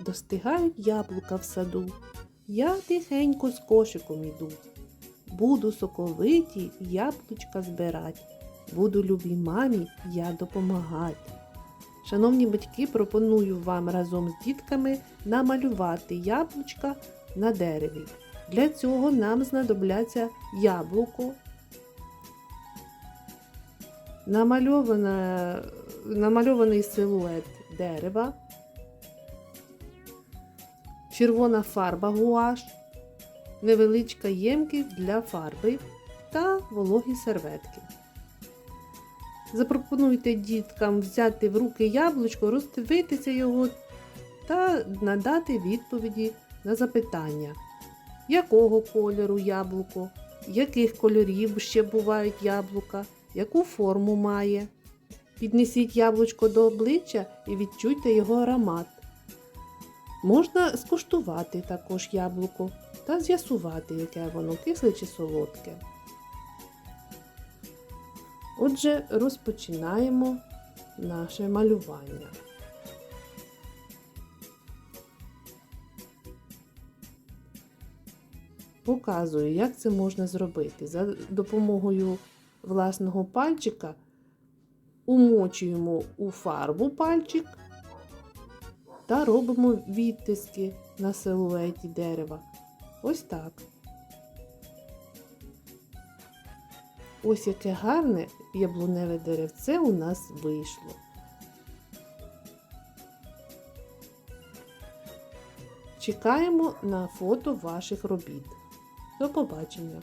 достигають яблука в саду. Я тихенько з кошиком іду. Буду соковиті яблучка збирать. Буду любій мамі я допомагать. Шановні батьки, пропоную вам разом з дітками намалювати яблучка на дереві. Для цього нам знадобляться яблуко, намальована, намальований силует дерева, червона фарба гуаш, невеличка ємкість для фарби та вологі серветки. Запропонуйте діткам взяти в руки яблучко, роздивитися його та надати відповіді на запитання, якого кольору яблуко, яких кольорів ще бувають яблука, яку форму має. Піднесіть яблучко до обличчя і відчуйте його аромат. Можна скуштувати також яблуко та з'ясувати, яке воно кисле чи солодке. Отже, розпочинаємо наше малювання. Показую, як це можна зробити. За допомогою власного пальчика умочуємо у фарбу пальчик та робимо відтиски на силуеті дерева. Ось так. Ось яке гарне яблуневе деревце у нас вийшло. Чекаємо на фото ваших робіт. До побачення!